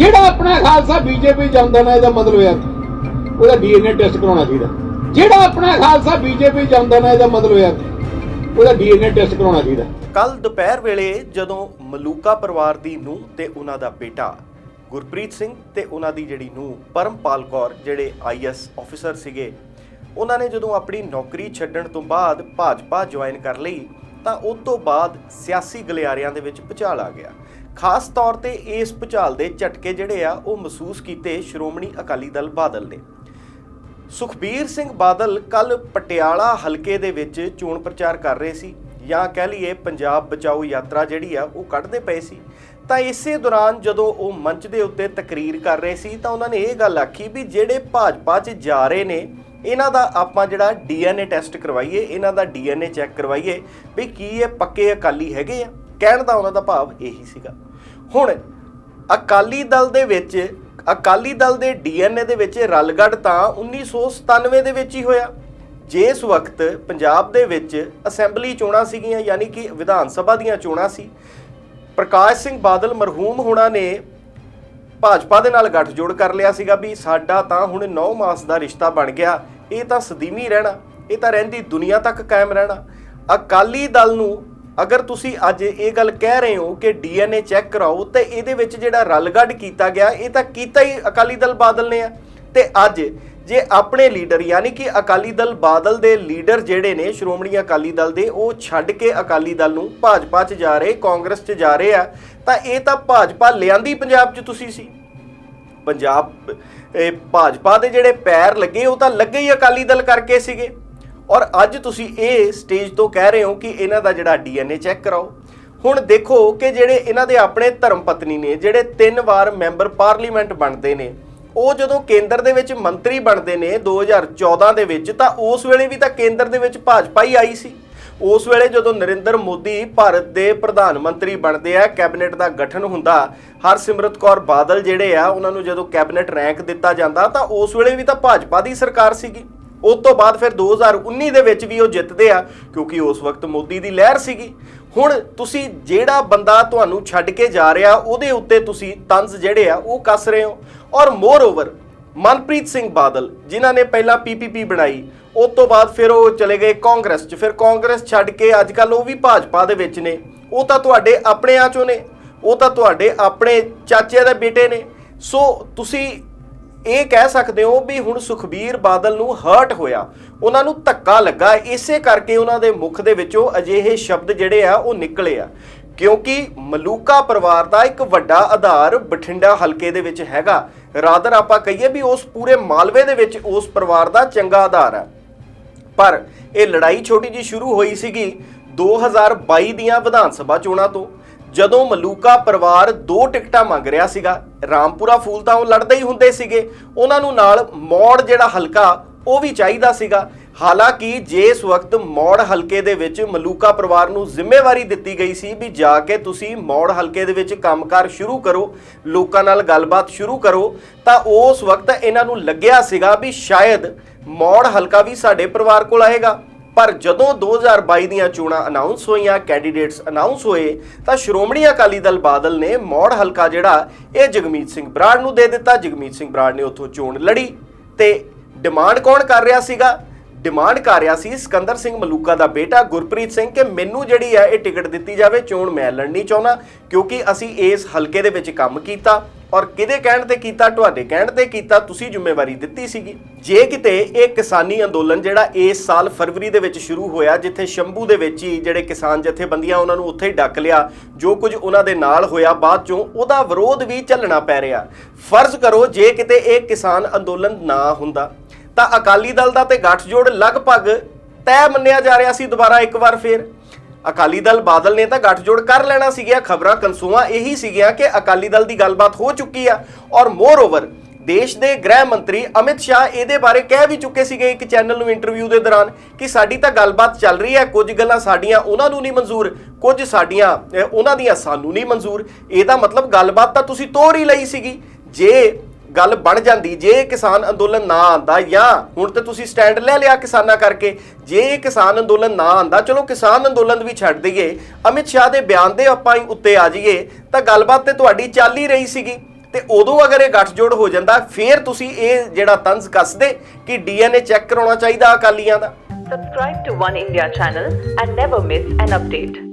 ਜਿਹੜਾ ਆਪਣਾ ਖਾਲਸਾ ਬੀਜੇਪੀ ਜਾਂਦਾ ਨਾ, ਇਹਦਾ ਮਤਲਬ ਹੈ ਉਹਦਾ ਡੀਐਨਏ ਟੈਸਟ ਕਰਾਉਣਾ ਚਾਹੀਦਾ। ਜਿਹੜਾ ਆਪਣਾ ਖਾਲਸਾ ਬੀਜੇਪੀ ਜਾਂਦਾ ਨਾ, ਇਹਦਾ ਮਤਲਬ ਹੈ ਉਹਦਾ ਡੀਐਨਏ ਟੈਸਟ ਕਰਾਉਣਾ ਚਾਹੀਦਾ। ਕੱਲ ਦੁਪਹਿਰ ਵੇਲੇ ਜਦੋਂ ਮਲੂਕਾ ਪਰਿਵਾਰ ਦੀ ਨੂੰਹ ਤੇ ਉਹਨਾਂ ਦਾ ਬੇਟਾ ਗੁਰਪ੍ਰੀਤ ਸਿੰਘ ਤੇ ਉਹਨਾਂ ਦੀ ਜਿਹੜੀ ਨੂੰਹ ਪਰਮਪਾਲ ਕੌਰ, ਜਿਹੜੇ ਆਈਐਸ ਆਫੀਸਰ ਸੀਗੇ, ਉਹਨਾਂ ਨੇ ਜਦੋਂ ਆਪਣੀ ਨੌਕਰੀ ਛੱਡਣ ਤੋਂ ਬਾਅਦ ਭਾਜਪਾ ਜੁਆਇਨ ਕਰ ਲਈ, ਤਾਂ ਉਸ ਤੋਂ ਬਾਅਦ ਸਿਆਸੀ ਗਲਿਆਰਿਆਂ ਦੇ ਵਿੱਚ ਭੁਚਾਲ ਆ ਗਿਆ। ਖਾਸ ਤੌਰ ਤੇ ਇਸ ਭੁਚਾਲ ਦੇ ਝਟਕੇ ਜਿਹੜੇ ਆ, ਉਹ ਮਹਿਸੂਸ ਕੀਤੇ ਸ਼੍ਰੋਮਣੀ ਅਕਾਲੀ ਦਲ ਬਾਦਲ ਨੇ। ਸੁਖਬੀਰ ਸਿੰਘ ਬਾਦਲ ਕੱਲ ਪਟਿਆਲਾ ਹਲਕੇ ਦੇ ਵਿੱਚ ਚੋਣ ਪ੍ਰਚਾਰ ਕਰ ਰਹੇ ਸੀ ਜਾਂ ਕਹਿ ਲਈਏ ਪੰਜਾਬ ਬਚਾਓ ਯਾਤਰਾ ਜਿਹੜੀ ਆ, ਉਹ ਕੱਢਦੇ ਪਏ ਸੀ। ਤਾਂ ਇਸੇ ਦੌਰਾਨ ਜਦੋਂ ਉਹ ਮੰਚ ਦੇ ਉੱਤੇ ਤਕਰੀਰ ਕਰ ਰਹੇ ਸੀ, ਤਾਂ ਉਹਨਾਂ ਨੇ ਇਹ ਗੱਲ ਆਖੀ ਵੀ ਜਿਹੜੇ ਭਾਜਪਾ 'ਚ ਜਾ ਰਹੇ ਨੇ, ਇਹਨਾਂ ਦਾ ਆਪਾਂ ਜਿਹੜਾ ਡੀਐਨਏ ਟੈਸਟ ਕਰਵਾਈਏ, ਇਹਨਾਂ ਦਾ ਡੀਐਨਏ ਚੈੱਕ ਕਰਵਾਈਏ ਵੀ ਕੀ ਇਹ ਪੱਕੇ ਅਕਾਲੀ ਹੈਗੇ ਆ। ਕਹਿਣ ਦਾ ਉਹਨਾਂ ਦਾ ਭਾਵ ਇਹੀ ਸੀਗਾ। ਹੁਣ ਅਕਾਲੀ ਦਲ ਦੇ ਵਿੱਚ, ਅਕਾਲੀ ਦਲ ਦੇ ਡੀਐਨਏ ਦੇ ਵਿੱਚ ਰਲਗੜ ਤਾਂ 1997 ਦੇ ਵਿੱਚ ਹੀ ਹੋਇਆ। ਜਿਸ ਵਕਤ ਪੰਜਾਬ ਦੇ ਵਿੱਚ ਅਸੈਂਬਲੀ ਚੋਣਾਂ ਸੀਗੀਆਂ, ਯਾਨੀ ਕਿ ਵਿਧਾਨ ਸਭਾ ਦੀਆਂ ਚੋਣਾਂ ਸੀ। ਪ੍ਰਕਾਸ਼ ਸਿੰਘ ਬਾਦਲ ਮਰਹੂਮ ਹੋਣਾ ਨੇ ਭਾਜਪਾ ਦੇ ਨਾਲ ਗੱਠਜੋੜ ਕਰ ਲਿਆ ਸੀਗਾ ਵੀ ਸਾਡਾ ਤਾਂ ਹੁਣ 9 ਮਾਸ ਦਾ ਰਿਸ਼ਤਾ ਬਣ ਗਿਆ। ਇਹ ਤਾਂ ਸਦੀਮੀ ਰਹਿਣਾ, ਇਹ ਤਾਂ ਰਹਿੰਦੀ ਦੁਨੀਆ ਤੱਕ ਕਾਇਮ ਰਹਿਣਾ। ਅਕਾਲੀ ਦਲ ਨੂੰ ਅਗਰ ਤੁਸੀਂ ਅੱਜ ਇਹ ਗੱਲ ਕਹਿ ਰਹੇ ਹੋ ਕਿ ਡੀਐਨਏ ਚੈੱਕ ਕਰਾਓ, ਤੇ ਇਹਦੇ ਵਿੱਚ ਜਿਹੜਾ ਰਲਗੱਡ ਕੀਤਾ ਗਿਆ, ਇਹ ਤਾਂ ਕੀਤਾ ਹੀ ਅਕਾਲੀ ਦਲ ਬਾਦਲ ਨੇ ਆ। ਤੇ ਅੱਜ ਜੇ ਆਪਣੇ ਲੀਡਰ, ਯਾਨੀ ਕਿ ਅਕਾਲੀ ਦਲ ਬਾਦਲ ਦੇ ਲੀਡਰ ਜਿਹੜੇ ਨੇ, ਸ਼੍ਰੋਮਣੀ ਅਕਾਲੀ ਦਲ ਦੇ, ਉਹ ਛੱਡ ਕੇ ਅਕਾਲੀ ਦਲ ਨੂੰ ਭਾਜਪਾ 'ਚ ਜਾ ਰਹੇ, ਕਾਂਗਰਸ 'ਚ ਜਾ ਰਹੇ ਆ, ਤਾਂ ਇਹ ਤਾਂ ਭਾਜਪਾ ਲਿਆਂਦੀ ਪੰਜਾਬ 'ਚ ਤੁਸੀਂ ਸੀ। ਪੰਜਾਬ, ਇਹ ਭਾਜਪਾ ਦੇ ਜਿਹੜੇ ਪੈਰ ਲੱਗੇ, ਉਹ ਤਾਂ ਲੱਗੇ ਹੀ ਅਕਾਲੀ ਦਲ ਕਰਕੇ ਸੀਗੇ। ਔਰ ਅੱਜ ਤੁਸੀਂ ਇਹ ਸਟੇਜ ਤੋਂ ਕਹਿ ਰਹੇ ਹੋ ਕਿ ਇਹਨਾਂ ਦਾ ਜਿਹੜਾ ਡੀਐਨਏ ਚੈੱਕ ਕਰਾਓ। ਹੁਣ ਦੇਖੋ ਕਿ ਜਿਹੜੇ ਇਹਨਾਂ ਦੇ ਆਪਣੇ ਧਰਮ ਪਤਨੀ ਨੇ, ਜਿਹੜੇ ਤਿੰਨ ਵਾਰ ਮੈਂਬਰ ਪਾਰਲੀਮੈਂਟ ਬਣਦੇ ਨੇ, ਉਹ ਜਦੋਂ ਕੇਂਦਰ ਦੇ ਵਿੱਚ ਮੰਤਰੀ ਬਣਦੇ ਨੇ 2014 ਦੇ ਵਿੱਚ, ਤਾਂ ਉਸ ਵੇਲੇ ਵੀ ਤਾਂ ਕੇਂਦਰ ਦੇ ਵਿੱਚ ਭਾਜਪਾ ਹੀ ਆਈ ਸੀ। ਉਸ ਵੇਲੇ ਜਦੋਂ ਨਰਿੰਦਰ ਮੋਦੀ ਭਾਰਤ ਦੇ ਪ੍ਰਧਾਨ ਮੰਤਰੀ ਬਣਦੇ ਆ, ਕੈਬਨਿਟ ਦਾ ਗਠਨ ਹੁੰਦਾ, ਹਰਸਿਮਰਤ ਕੌਰ ਬਾਦਲ ਜਿਹੜੇ ਆ, ਉਹਨਾਂ ਨੂੰ ਜਦੋਂ ਕੈਬਨਿਟ ਰੈਂਕ ਦਿੱਤਾ ਜਾਂਦਾ, ਤਾਂ ਉਸ ਵੇਲੇ ਵੀ ਤਾਂ ਭਾਜਪਾ ਦੀ ਸਰਕਾਰ ਸੀਗੀ। ਉਸ ਤੋਂ ਬਾਅਦ ਫਿਰ 2019 ਦੇ ਵਿੱਚ ਵੀ ਉਹ ਜਿੱਤਦੇ ਆ, ਕਿਉਂਕਿ ਉਸ ਵਕਤ ਮੋਦੀ ਦੀ ਲਹਿਰ ਸੀਗੀ। ਹੁਣ ਤੁਸੀਂ ਜਿਹੜਾ ਬੰਦਾ ਤੁਹਾਨੂੰ ਛੱਡ ਕੇ ਜਾ ਰਿਹਾ, ਉਹਦੇ ਉੱਤੇ ਤੁਸੀਂ ਤੰਜ਼ ਜਿਹੜੇ ਆ, ਉਹ ਕੱਸ ਰਹੇ ਹੋ। ਔਰ ਮੋਰ ਓਵਰ ਮਨਪ੍ਰੀਤ ਸਿੰਘ ਬਾਦਲ, ਜਿਨ੍ਹਾਂ ਨੇ ਪਹਿਲਾਂ ਪੀਪੀਪੀ ਬਣਾਈ, ਉਸ ਤੋਂ ਬਾਅਦ ਫਿਰ ਉਹ ਚਲੇ ਗਏ ਕਾਂਗਰਸ 'ਚ। ਫਿਰ ਕਾਂਗਰਸ ਛੱਡ ਕੇ ਅੱਜ ਕੱਲ ਉਹ ਵੀ ਭਾਜਪਾ ਦੇ ਵਿੱਚ ਨੇ। ਉਹ ਤਾਂ ਤੁਹਾਡੇ ਆਪਣਿਆਂ ਚੋਂ ਨੇ, ਉਹ ਤਾਂ ਤੁਹਾਡੇ ਆਪਣੇ ਚਾਚੇ ਦੇ ਬੇਟੇ ਨੇ। ਸੋ ਤੁਸੀਂ ਇਹ ਕਹਿ ਸਕਦੇ ਹੋ ਵੀ ਹੁਣ ਸੁਖਬੀਰ ਬਾਦਲ ਨੂੰ ਹਰਟ ਹੋਇਆ। ਉਹਨਾਂ ਨੂੰ ਧੱਕਾ ਲੱਗਾ। ਇਸੇ ਕਰਕੇ ਉਹਨਾਂ ਦੇ ਮੁਖ ਦੇ ਵਿੱਚੋਂ ਅਜਿਹੇ ਸ਼ਬਦ ਜਿਹੜੇ ਆ, ਉਹ ਨਿਕਲੇ ਆ। ਕਿਉਂਕਿ ਮਲੂਕਾ ਪਰਿਵਾਰ ਦਾ ਇੱਕ ਵੱਡਾ ਆਧਾਰ ਬਠਿੰਡਾ ਹਲਕੇ ਦੇ ਵਿੱਚ ਹੈਗਾ। ਰਾਦਰ ਆਪਾਂ ਕਹੀਏ ਵੀ ਉਸ ਪੂਰੇ ਮਾਲਵੇ ਦੇ ਵਿੱਚ ਉਸ ਪਰਿਵਾਰ ਦਾ ਚੰਗਾ ਆਧਾਰ ਹੈ ਪਰ ਇਹ ਲੜਾਈ ਛੋਟੀ ਜੀ ਸ਼ੁਰੂ ਹੋਈ ਸੀਗੀ 2022 ਦੀਆਂ ਵਿਧਾਨ ਸਭਾ ਚੋਣਾਂ ਤੋਂ। ਜਦੋਂ ਮਲੂਕਾ ਪਰਿਵਾਰ ਦੋ ਟਿਕਟਾਂ ਮੰਗ ਰਿਹਾ ਸੀਗਾ, ਰਾਮਪੁਰਾ ਫੂਲ ਤਾਂ ਉਹ ਲੜਦੇ ਹੀ ਹੁੰਦੇ ਸੀਗੇ, ਉਹਨਾਂ ਨੂੰ ਨਾਲ ਮੌੜ ਜਿਹੜਾ ਹਲਕਾ, ਉਹ ਵੀ ਚਾਹੀਦਾ ਸੀਗਾ। ਹਾਲਾਂਕਿ ਜੇ ਇਸ ਵਕਤ ਮੌੜ ਹਲਕੇ ਦੇ ਵਿੱਚ ਮਲੂਕਾ ਪਰਿਵਾਰ ਨੂੰ ਜ਼ਿੰਮੇਵਾਰੀ ਦਿੱਤੀ ਗਈ ਸੀ ਵੀ ਜਾ ਕੇ ਤੁਸੀਂ ਮੌੜ ਹਲਕੇ ਦੇ ਵਿੱਚ ਕੰਮਕਾਰ ਸ਼ੁਰੂ ਕਰੋ, ਲੋਕਾਂ ਨਾਲ ਗੱਲਬਾਤ ਸ਼ੁਰੂ ਕਰੋ, ਤਾਂ ਉਸ ਵਕਤ ਇਹਨਾਂ ਨੂੰ ਲੱਗਿਆ ਸੀਗਾ ਵੀ ਸ਼ਾਇਦ ਮੌੜ ਹਲਕਾ ਵੀ ਸਾਡੇ ਪਰਿਵਾਰ ਕੋਲ ਆਏਗਾ। ਪਰ ਜਦੋਂ 2022 ਦੀਆਂ ਚੋਣਾਂ ਅਨਾਉਂਸ ਹੋਈਆਂ ਕੈਂਡੀਡੇਟਸ ਅਨਾਉਂਸ ਹੋਏ, ਤਾਂ ਸ਼੍ਰੋਮਣੀ ਅਕਾਲੀ ਦਲ ਬਾਦਲ ਨੇ ਮੌੜ ਹਲਕਾ ਜਿਹੜਾ, ਇਹ ਜਗਮੀਤ ਸਿੰਘ ਬਰਾੜ ਨੂੰ ਦੇ ਦਿੱਤਾ। ਜਗਮੀਤ ਸਿੰਘ ਬਰਾੜ ਨੇ ਉੱਥੋਂ ਚੋਣ ਲੜੀ ਤੇ ਡਿਮਾਂਡ ਕੌਣ ਕਰ ਰਿਹਾ ਸੀਗਾ? ਡਿਮਾਂਡ ਕਰ ਰਿਹਾ ਸੀ ਸਿਕੰਦਰ ਸਿੰਘ ਮਲੂਕਾ ਦਾ ਬੇਟਾ ਗੁਰਪ੍ਰੀਤ ਸਿੰਘ ਕਿ ਮੈਨੂੰ ਜਿਹੜੀ ਹੈ ਇਹ ਟਿਕਟ ਦਿੱਤੀ ਜਾਵੇ, ਚੋਣ ਮੈਂ ਲੜਨੀ ਚਾਹੁੰਦਾ ਕਿਉਂਕਿ ਅਸੀਂ ਇਸ ਹਲਕੇ ਦੇ ਵਿੱਚ ਕੰਮ ਕੀਤਾ। ਔਰ ਕਿਹਦੇ ਕਹਿਣ ਤੇ ਕੀਤਾ? ਤੁਹਾਡੇ ਕਹਿਣ ਤੇ ਕੀਤਾ, ਤੁਸੀਂ ਜ਼ਿੰਮੇਵਾਰੀ ਦਿੱਤੀ ਸੀਗੀ। ਜੇ ਕਿਤੇ ਇਹ ਕਿਸਾਨੀ ਅੰਦੋਲਨ ਜਿਹੜਾ ਇਸ ਸਾਲ ਫਰਵਰੀ ਦੇ ਵਿੱਚ ਸ਼ੁਰੂ ਹੋਇਆ, ਜਿੱਥੇ ਸ਼ੰਭੂ ਦੇ ਵਿੱਚ ਹੀ ਜਿਹੜੇ ਕਿਸਾਨ ਜਥੇਬੰਦੀਆਂ ਉਹਨਾਂ ਨੂੰ ਉੱਥੇ ਹੀ ਡੱਕ ਲਿਆ, ਜੋ ਕੁਝ ਉਹਨਾਂ ਦੇ ਨਾਲ ਹੋਇਆ, ਬਾਅਦ ਚੋਂ ਉਹਦਾ ਵਿਰੋਧ ਵੀ ਚੱਲਣਾ ਪੈ ਰਿਹਾ। ਫਰਜ਼ ਕਰੋ ਜੇ ਕਿਤੇ ਇਹ ਕਿਸਾਨ ਅੰਦੋਲਨ ਨਾ ਹੁੰਦਾ, ਤਾਂ ਅਕਾਲੀ ਦਲ ਦਾ ਤੇ ਗੱਠਜੋੜ ਲਗਭਗ ਤੈਅ ਮੰਨਿਆ ਜਾ ਰਿਹਾ ਸੀ ਦੁਬਾਰਾ ਇੱਕ ਵਾਰ ਫੇਰ। ਅਕਾਲੀ ਦਲ ਬਾਦਲ ਨੇ ਤਾਂ ਗੱਠਜੋੜ ਕਰ ਲੈਣਾ ਸੀਗੀਆਂ ਖਬਰਾਂ ਕੰਸੂਆਂ ਇਹੀ ਸੀਗੀਆਂ ਕਿ ਅਕਾਲੀ ਦਲ ਦੀ ਗੱਲਬਾਤ ਹੋ ਚੁੱਕੀ ਆ। ਔਰ ਮੋਰ ਓਵਰ ਦੇਸ਼ ਦੇ ਗ੍ਰਹਿ ਮੰਤਰੀ ਅਮਿਤ ਸ਼ਾਹ ਇਹਦੇ ਬਾਰੇ ਕਹਿ ਵੀ ਚੁੱਕੇ ਸੀਗੇ ਇੱਕ ਚੈਨਲ ਨੂੰ ਇੰਟਰਵਿਊ ਦੇ ਦੌਰਾਨ ਕਿ ਸਾਡੀ ਤਾਂ ਗੱਲਬਾਤ ਚੱਲ ਰਹੀ ਹੈ, ਕੁਝ ਗੱਲਾਂ ਸਾਡੀਆਂ ਉਹਨਾਂ ਨੂੰ ਨਹੀਂ ਮਨਜ਼ੂਰ, ਕੁਝ ਸਾਡੀਆਂ ਉਹਨਾਂ ਦੀਆਂ ਸਾਨੂੰ ਨਹੀਂ ਮਨਜ਼ੂਰ। ਇਹਦਾ ਮਤਲਬ ਗੱਲਬਾਤ ਤਾਂ ਤੁਸੀਂ ਤੋੜ ਹੀ ਲਈ ਸੀਗੀ। ਜੇ ਗੱਲ ਬਣ ਜਾਂਦੀ ਜੇ ਕਿਸਾਨ ਅੰਦੋਲਨ ਨਾ ਆਂਦਾ ਜਾਂ ਹੁਣ ਤੇ ਤੁਸੀਂ ਸਟੈਂਡ ਲੈ ਲਿਆ ਕਿਸਾਨਾਂ ਕਰਕੇ, ਜੇ ਕਿਸਾਨ ਅੰਦੋਲਨ ਨਾ ਆਂਦਾ, ਚਲੋ ਕਿਸਾਨ ਅੰਦੋਲਨ ਵੀ ਛੱਡ ਦਈਏ, ਅਮਿਤ ਸ਼ਾਹ ਦੇ ਬਿਆਨ ਦੇ ਆਪਾਂ ਹੀ ਉੱਤੇ ਆ ਜਾਈਏ, ਤਾਂ ਗੱਲਬਾਤ ਤੇ ਤੁਹਾਡੀ ਚੱਲ ਹੀ ਰਹੀ ਸੀਗੀ ਤੇ ਉਦੋਂ ਅਗਰ ਇਹ ਗੱਠਜੋੜ ਹੋ ਜਾਂਦਾ, ਫੇਰ ਤੁਸੀਂ ਇਹ ਜਿਹੜਾ ਤੰਜ਼ ਕੱਸਦੇ ਕਿ ਡੀਐਨਏ ਚੈੱਕ ਕਰਾਉਣਾ ਚਾਹੀਦਾ ਅਕਾਲੀਆਂ ਦਾ Subscribe to One India channel and never miss an update.